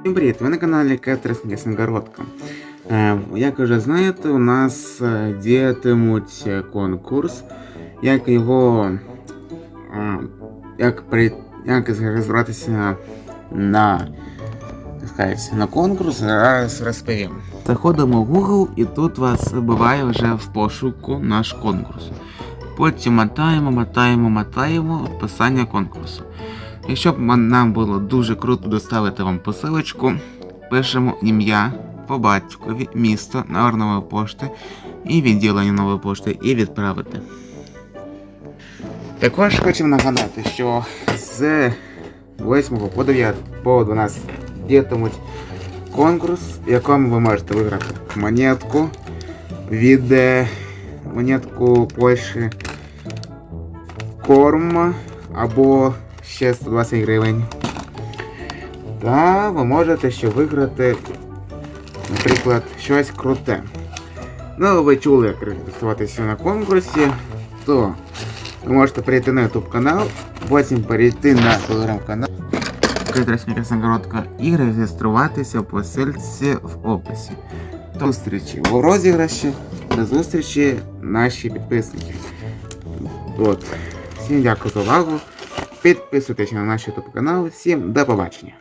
Всім привіт! Ви на каналі Кетрис М'яснгородка. Е, Як вже знаєте, у нас е, діятимуть е, конкурс, як його е, як, при, як розбиратися на, як на конкурс, зараз розповім. Заходимо в Google і тут вас вибиває вже в пошуку наш конкурс. Потім мотаємо, мотаємо, мотаємо описання конкурсу. Якщо б нам було дуже круто доставити вам посилочку, пишемо ім'я по батькові, місто, номер нової пошти і відділення нової пошти і відправити. Також хочемо нагадати, що з 8 по 9 по 12 діятимуть конкурс, в якому ви можете виграти монетку від е, монетку Польщі корм або ще 120 гривень. Та ви можете ще виграти, наприклад, щось круте. Ну, ви чули, як реєструватися на конкурсі, то ви можете перейти на YouTube канал, потім перейти на телеграм канал Красногородка і реєструватися по ссылці в описі. До зустрічі у розіграші, до зустрічі наші підписники. От. Всім дякую за увагу. Підписуйтесь на наш YouTube канал. Всім до побачення.